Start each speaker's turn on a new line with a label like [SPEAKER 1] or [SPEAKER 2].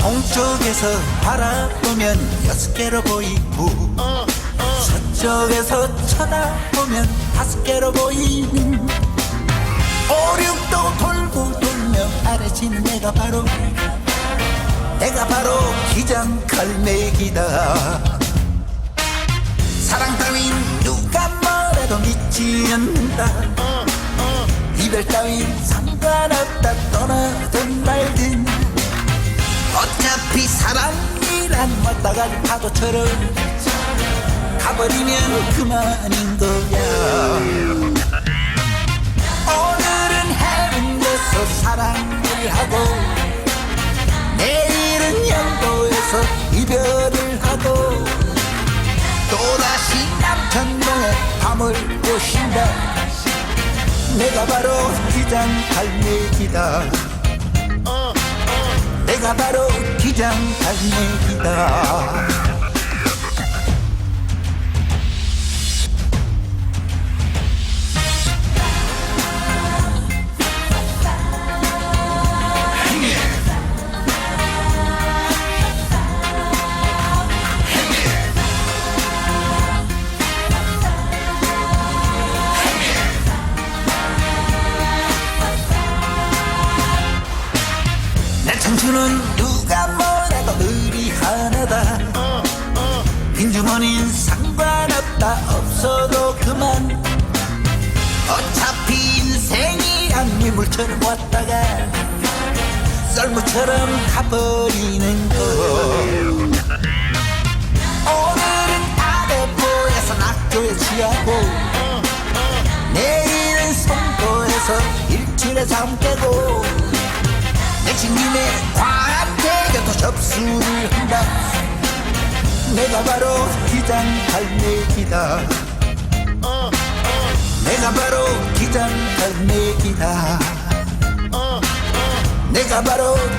[SPEAKER 1] 동쪽에서 바라보면 여섯 개로 보이고 서쪽에서 쳐다보면 다섯 개로 보이는 오륙도 돌고 돌며 아래지는 내가 바로 내가 바로 기장갈매기다. 사랑 따윈 누가 뭐래도 믿지 않는다. 이별 따윈 상관없다. 떠나든 말든 사랑이란 왔다 갈 파도처럼 가버리면 그만인 거야. 오늘은 해운대에서 사랑을 하고 내일은 영도에서 이별을 하고 또다시 남천동에 밤을 꼬신다. 내가 바로 기장 갈매기다. 내가 바로 기장 갈매기다. 내 청춘은 누 빈주머니는 상관없다 없어도 그만. 어차피 인생이란 미물처럼 왔다가 썰무처럼 가버리는 거. 오늘은 아대포에서 낙조에 취하고 내일은 송도에서 일출에 잠 깨고 내친 김에 과대교도 접수를 한다 내가 바로 기장 갈매기다. 내가 바로 기장 갈매기다. 내가 바로 기장 갈매기다